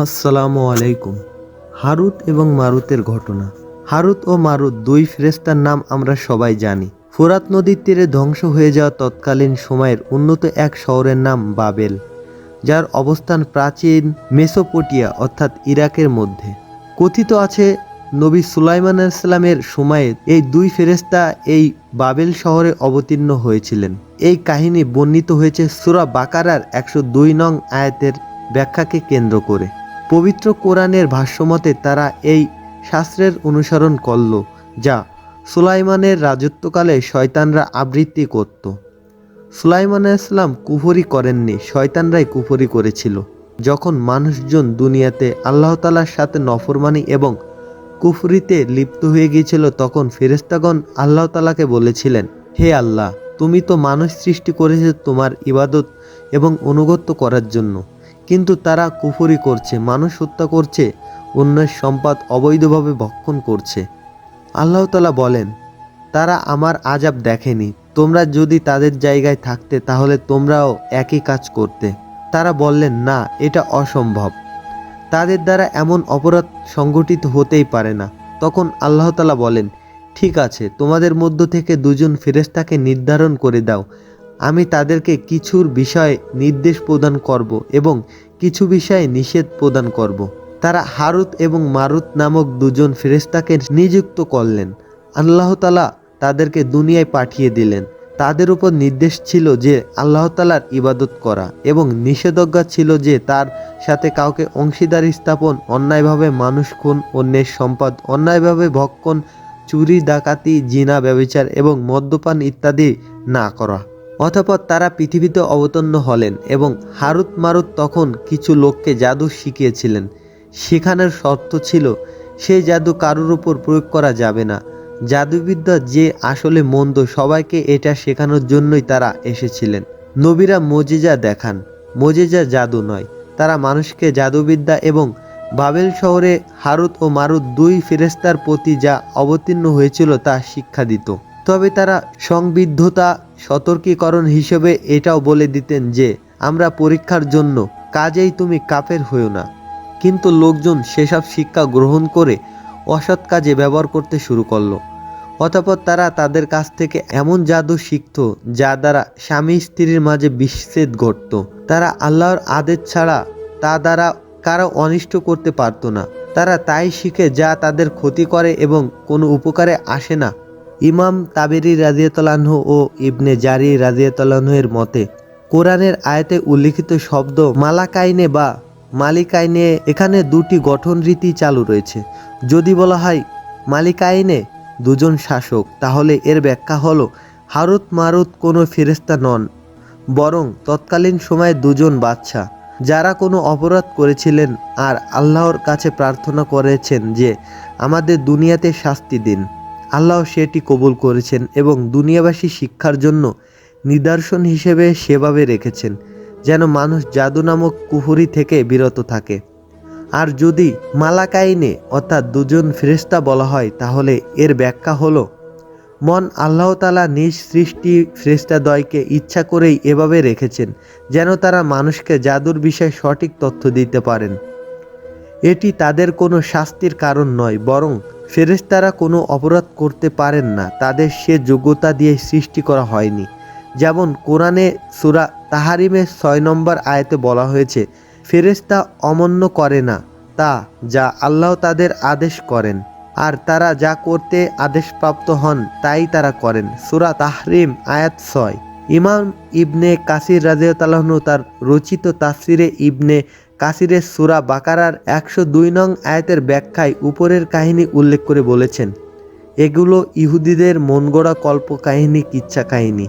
আসসালামু আলাইকুম। হারুত এবং মারুতের ঘটনা। হারুত ও মারুত দুই ফেরেস্তার নাম আমরা সবাই জানি। ফোরাত নদীর তীরে ধ্বংস হয়ে যাওয়া তৎকালীন সময়ের উন্নত এক শহরের নাম বাবেল, যার অবস্থান প্রাচীন মেসোপোটিয়া অর্থাৎ ইরাকের মধ্যে। কথিত আছে, নবী সুলাইমান ইসলামের সময়ে এই দুই ফেরেস্তা এই বাবেল শহরে অবতীর্ণ হয়েছিলেন। এই কাহিনী বর্ণিত হয়েছে সুরা বাকারার একশো দুই নং আয়াতের ব্যাখ্যাকে কেন্দ্র করে। পবিত্র কোরআনের ভাষ্যমতে তারা এই শাস্ত্রের অনুসরণ করল, যা সুলাইমানের রাজত্বকালে শয়তানরা আবৃত্তি করত। সুলাইমান ইসলাম কুফরি করেননি, শয়তানরাই কুফরি করেছিল। যখন মানুষজন দুনিয়াতে আল্লাহ তালার সাথে নফরমানি এবং কুফরিতে লিপ্ত হয়ে গিয়েছিল, তখন ফেরেস্তাগণ আল্লাহ তালাকে বলেছিলেন, হে আল্লাহ, তুমি তো মানুষ সৃষ্টি করেছে তোমার ইবাদত এবং অনুগত্য করার জন্য। কিন্তু তারা কুফরি করছে, মানুষ হত্যা করছে, অন্যের সম্পদ অবৈধভাবে ভক্ষণ করছে। আল্লাহ তালা বলেন, তারা আমার আজাব দেখেনি। তোমরা যদি তাদের জায়গায় থাকতে, তাহলে তোমরাও একই কাজ করতে। তারা বললেন, না, এটা অসম্ভব। তাদের দ্বারা এমন অপরাধ সংগঠিত হতেই পারে না। তখন আল্লাহ তালা বলেন, ঠিক আছে, তোমাদের মধ্য থেকে দুজন ফেরেস্তাকে নির্ধারণ করে দাও। আমি তাদেরকে কিছুর বিষয়ে নির্দেশ প্রদান করব এবং কিছু বিষয়ে নিষেধ প্রদান করব। তারা হারুত এবং মারুত নামক দুজন ফেরেস্তাকে নিযুক্ত করলেন। আল্লাহ তালা তাদেরকে দুনিয়ায় পাঠিয়ে দিলেন। তাদের উপর নির্দেশ ছিল যে আল্লাহ তালার ইবাদত করা এবং নিষেধাজ্ঞা ছিল যে তার সাথে কাউকে অংশীদারি স্থাপন, অন্যায়ভাবে মানুষ খুন, অন্যের সম্পদ, অন্যায়ভাবে ভক্ষণ, চুরি, ডাকাতি, জিনা, ব্যবচার এবং মদ্যপান ইত্যাদি না করা। অতঃপর তারা পৃথিবীতে অবতীর্ণ হলেন এবং হারুত মারুত তখন কিছু লোককে জাদু শিখিয়েছিলেন। শেখানোর শর্ত ছিল সেই জাদু কারোর উপর প্রয়োগ করা যাবে না। জাদুবিদ্যা যে আসলে মন্দ, সবাইকে এটা শেখানোর জন্যই তারা এসেছিলেন। নবীরা মজেজা দেখান। মজেজা জাদু নয়। তারা মানুষকে জাদুবিদ্যা এবং বাবেল শহরে হারুত ও মারুত দুই ফেরেস্তার প্রতি যা অবতীর্ণ হয়েছিল তা শিক্ষা দিত। তবে তারা সংবিদ্ধতা, সতর্কীকরণ হিসেবে এটাও বলে দিতেন যে, আমরা পরীক্ষার জন্য কাজেই তুমি কাপের হইও না। কিন্তু লোকজন সেসব শিক্ষা গ্রহণ করে অসৎ কাজে ব্যবহার করতে শুরু করল। অতঃপর তারা তাদের কাছ থেকে এমন জাদু শিখত, যা দ্বারা স্বামী স্ত্রীর মাঝে বিচ্ছেদ ঘটত। তারা আল্লাহর আদেশ ছাড়া তা দ্বারা কারও অনিষ্ট করতে পারতো না। তারা তাই শিখে যা তাদের ক্ষতি করে এবং কোনো উপকারে আসে না। ইমাম তাবেরি রাজিয়াতলাহ ও ইবনে জারি রাজিয়াতলাহের মতে, কোরআনের আয়াতে উল্লিখিত শব্দ মালাকাইনে বা মালিকাইনে এখানে দুটি গঠন রীতি চালু রয়েছে। যদি বলা হয় মালিকাইনে দুজন শাসক, তাহলে এর ব্যাখ্যা হলো হারুত মারুত কোনো ফেরেস্তা নন, বরং তৎকালীন সময়ে দুজন বাচ্চা যারা কোনো অপরাধ করেছিলেন আর আল্লাহর কাছে প্রার্থনা করেছেন যে আমাদের দুনিয়াতে শাস্তি দিন। আল্লাহ সেটি কবুল করেছেন এবং দুনিয়াবাসী শিক্ষার জন্য নিদর্শন হিসেবে সেভাবে রেখেছেন, যেন মানুষ জাদু নামক কুহুরি থেকে বিরত থাকে। আর যদি মালাকাইনে, অর্থাৎ দুজন ফেরেস্তা বলা হয়, তাহলে এর ব্যাখ্যা হলো, মন আল্লাহ তালা নিজ সৃষ্টি ফেরেস্তাদ্বয়কে ইচ্ছা করেই এভাবে রেখেছেন, যেন তারা মানুষকে জাদুর বিষয়ে সঠিক তথ্য দিতে পারেন। এটি তাদের কোনো শাস্তির কারণ নয়, বরং ফেরেস্তারা কোনো অপরাধ করতে পারেন না। তাদের সে যোগ্যতা দিয়ে সৃষ্টি করা হয়নি। যেমন কোরআনে সুরা তাহারিমের ছয় নম্বর আয়তে বলা হয়েছে ফেরেস্তা অমন্য করে না তা যা আল্লাহ তাদের আদেশ করেন। আর তারা যা করতে আদেশপ্রাপ্ত হন, তাই তারা করেন। সুরা তাহরিম আয়াত ছয়। ইমাম ইবনে কাসির রাজিয়াতালাহনু তার রচিত তাফসিরে ইবনে কাসিরের সুরা বাকারার একশো দুই নং আয়াতের ব্যাখ্যায় উপরের কাহিনী উল্লেখ করে বলেছেন, এগুলো ইহুদিদের মনগড়া কল্প কাহিনী কিচ্ছা কাহিনী।